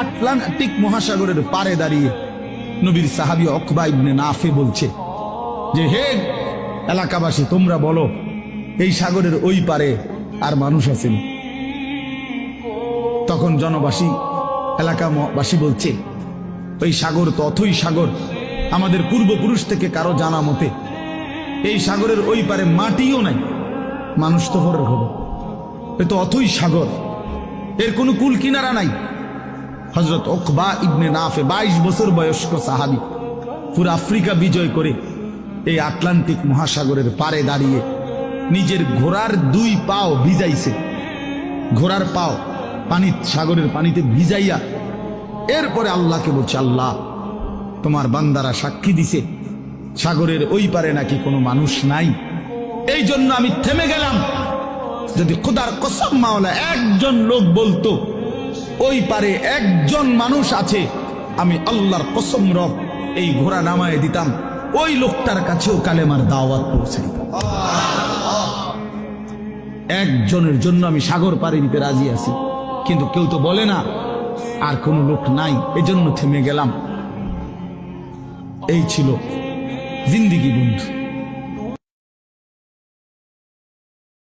Atlantic মহাসাগরের পারে দাঁড়িয়ে নবীর সাহাবি অকবা ইবনে নাফে বলছে যে, হে এলাকাবাসী, তোমরা বলো, এই সাগরের ওই পারে আর মানুষ আছেন তখন জনবাসী, এলাকাবাসী বলছে, ওই সাগর তো অথই সাগর। আমাদের পূর্বপুরুষ থেকে কারও জানা মতে, এই সাগরের ওই পারে মাটিও নাই। মানুষ তো ভরে হবে এ তো অথই সাগর। এর কোনো কুল কিনারা নাই। হজরত ওকবা ইবনে নাফে বাইশ বছর বয়স্ক সাহাবি পুরো আফ্রিকা বিজয় করে এই আটলান্টিক মহাসাগরের পারে দাঁড়িয়ে নিজের ঘোড়ার দুই পাও ভিজাইছে। ঘোড়ার পাও পানি সাগরের পানিতে ভিজাইয়া এরপরে আল্লাহকে বলছে, আল্লাহ, তোমার বান্দারা সাক্ষী দিছে, সাগরের ওই পারে নাকি কোনো মানুষ নাই। এই জন্য আমি থেমে গেলাম। যদি খোদার কসম মাওলা একজন লোক বলতো, ওই পারে একজন মানুষ আছে, আমি আল্লাহর কসম রব, এই ঘোড়া নামায় দিতাম, ওই লোকটার কাছেও কালেমার দাওয়াত পৌঁছাইতাম একজনের জন্য আমি সাগর পাড়ি নিতে রাজি আছি, কিন্তু কেউ তো বলে না, আর কোনো লোক নাই, এজন্য থেমে গেলাম। এই ছিল জিন্দিগি বন্ধু।